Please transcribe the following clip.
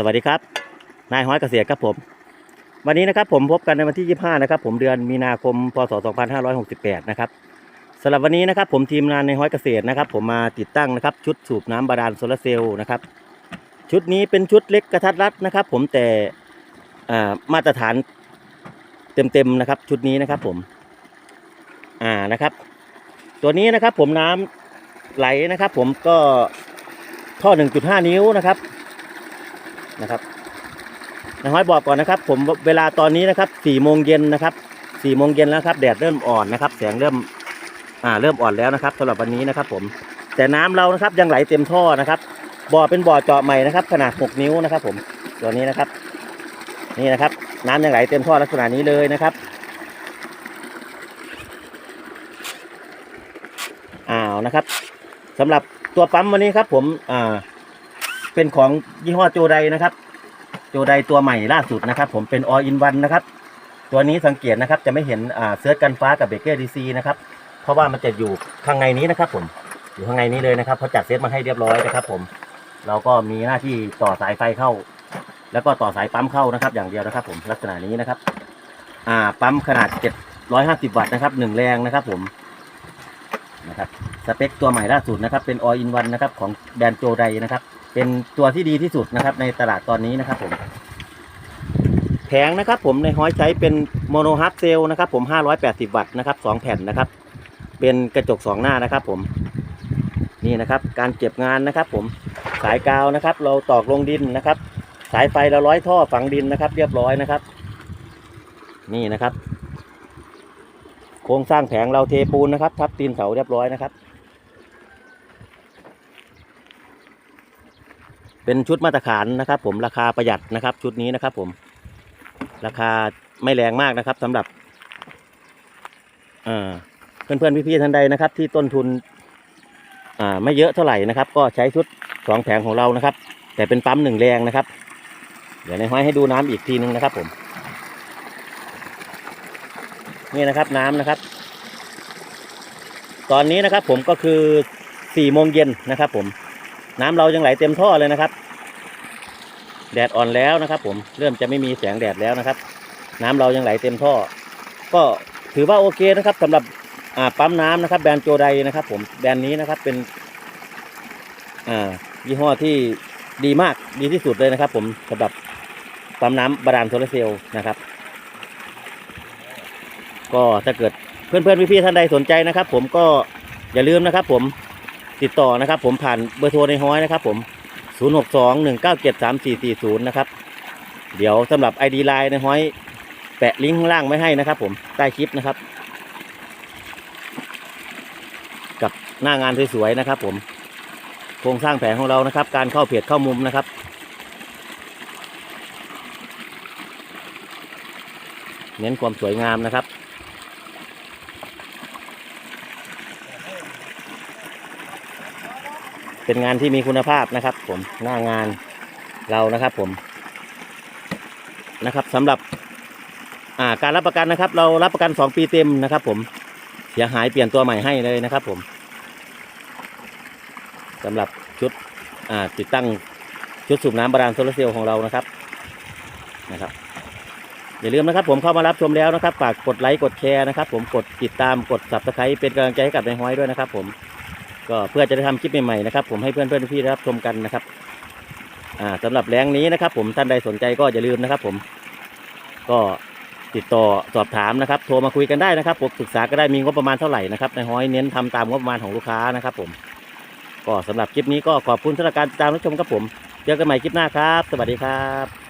สวัสดีครับ นายห้อยเกษตรครับผม วันนี้นะครับผมพบกันในวันที่ 25 นะครับผมเดือนมีนาคม พศ 2568 นะครับสำหรับวันนี้นะครับผมทีมงานในห้อยเกษตรนะครับ ผมมาติดตั้งนะครับ ชุดสูบน้ำบาดาลโซลาร์เซลล์นะครับ ชุดนี้เป็นชุดเล็กกระทัดรัดนะครับ ผมแต่มาตรฐานเต็มๆนะครับ ชุดนี้นะครับผม อ่านะครับ ตัวนี้นะครับผมน้ำไหลนะครับ ผมก็ท่อ 1.5 นิ้วนะครับ นะครับนะห้อยบอกก่อนนะครับ ผมเวลาตอนนี้นะครับ4โมงเย็นนะครับ4โมงเย็นแล้วครับแดดเริ่มอ่อนนะครับ แสงเริ่มอ่าเริ่มอ่อนแล้วนะครับสำหรับวันนี้นะครับ ผมแต่น้ำเรานะครับยังไหลเต็มท่อนะครับบ่อเป็นบ่อเจาะใหม่นะครับ ขนาด 6 นิ้วนะครับ ผมตัวนี้นะครับ นี่นะครับ น้ำยังไหลเต็มท่อลักษณะนี้เลยนะครับอ้าวนะครับสำหรับตัวปั๊มวันนี้ครับ ผมอ่า เป็นของยี่ห้อโจไดนะครับ โจไดตัวใหม่ล่าสุดนะครับ ผมเป็น all in one นะครับ ตัวนี้สังเกตนะครับจะไม่เห็นอ่าเซิร์ชกันฟ้ากับเบเกอร์ดีซีนะครับ เพราะว่ามันจะอยู่ข้างในนี้นะครับ ผมอยู่ข้างในนี้เลยนะครับเขาจัดเซตมาให้เรียบร้อยนะครับ ผม เราก็มีหน้าที่ต่อสายไฟเข้า แล้วก็ต่อสายปั๊มเข้านะครับ อย่างเดียวนะครับ ผมลักษณะนี้นะครับ อ่า ปั๊มขนาด 750 วัตต์นะครับหนึ่งแรงนะครับ ผมนะครับสเปคตัวใหม่ล่าสุดนะครับ เป็น all in one นะครับ ของแบรนด์โจไดนะครับ เป็นตัวที่ดีที่สุดนะครับ ในตลาดตอนนี้นะครับผม แผงนะครับผมในห้อยใช้เป็นโมโนฮับเซลนะครับ ผม 580 วัตต์นะครับสองแผ่นนะครับ เป็นกระจกสองหน้านะครับ ผม นี่นะครับ การเก็บงานนะครับ ผมสายกาวนะครับ เราตอกลงดินนะครับ สายไฟเราร้อยท่อฝังดินนะครับ เรียบร้อยนะครับ นี่นะครับ โครงสร้างแผงเราเทปูนนะครับ ทับตีนเสาเรียบร้อยนะครับ เป็นชุดมาตรฐานนะครับ ผมราคาประหยัดนะครับ ชุดนี้นะครับ ผม ราคาไม่แรงมากนะครับสำหรับเพื่อนเพื่อนๆพี่ๆท่านใดนะครับ ที่ต้นทุนไม่เยอะเท่าไหร่นะครับ ก็ใช้ชุดสองแผงของเรานะครับ แต่เป็นปั๊มหนึ่งแรงนะครับ เดี๋ยวในห้อยให้ดูน้ำอีกทีนึงนะครับ ผม นี่นะครับน้ำนะครับ ตอนนี้นะครับ ผมก็คือสี่โมงเย็นนะครับ ผม น้ำเรายังไหลเต็มท่อเลยนะครับ แดดอ่อนแล้วนะครับ ผมเริ่มจะไม่มีแสงแดดแล้วนะครับ น้ำเรายังไหลเต็มท่อ ก็ถือว่าโอเคนะครับสำหรับปั๊มน้ำนะครับ แบรนด์โจไดนะครับ ผมแบรนด์นี้นะครับเป็นยี่ห้อที่ดีมากดีที่สุดเลยนะครับ ผมสำหรับปั๊มน้ำบาดาลโซลาร์เซลล์นะครับ ก็ถ้าเกิดเพื่อนๆพี่ๆท่านใดสนใจนะครับ ผมก็อย่าลืมนะครับ ผม ติดต่อนะครับผมผ่านเบอร์โทรในห้อยนะครับผม 0621973440 นะครับ เดี๋ยวสำหรับ ID Line ในห้อย แปะลิงก์ข้างล่างไว้ให้นะครับผมใต้คลิปนะครับ กับหน้างานสวยๆนะครับผมโครงสร้างแผงของเรานะครับ การเข้าเพจเข้ามุมนะครับเน้นความสวยงามนะครับ เป็นงานที่มีคุณภาพนะครับ ผมหน้างานเรานะครับ ผมนะครับสำหรับอ่าการรับประกันนะครับ เรารับประกันสองปีเต็มนะครับ ผมเสียหายเปลี่ยนตัวใหม่ให้เลยนะครับ ผมสำหรับชุดอ่าติดตั้งชุดสูบน้ำบาดาลโซลาร์เซลล์ของเรานะครับนะครับ อย่าลืมนะครับ ผมเข้ามารับชมแล้วนะครับฝากกดไลค์กดแชร์นะครับ ผมกดติดตามกด subscribe เป็นกำลังใจให้กับนายห้อยด้วยนะครับ ผม ก็เพื่อจะได้ทำคลิปใหม่ๆนะครับผมให้เพื่อนเพื่อนๆพี่รับชมกันนะครับอ่าสำหรับแรงนี้นะครับ ผมท่านใดสนใจก็อย่าลืมนะครับ ผมก็ติดต่อสอบถามนะครับ โทรมาคุยกันได้นะครับผมศึกษาก็ได้มีงบประมาณเท่าไหร่นะครับในห้อยเน้นทำตามงบประมาณของลูกค้านะครับ ผม ก็สำหรับคลิปนี้ก็ขอบคุณสำหรับการติดตามรับชมครับผม เจอกันใหม่คลิปหน้าครับ สวัสดีครับ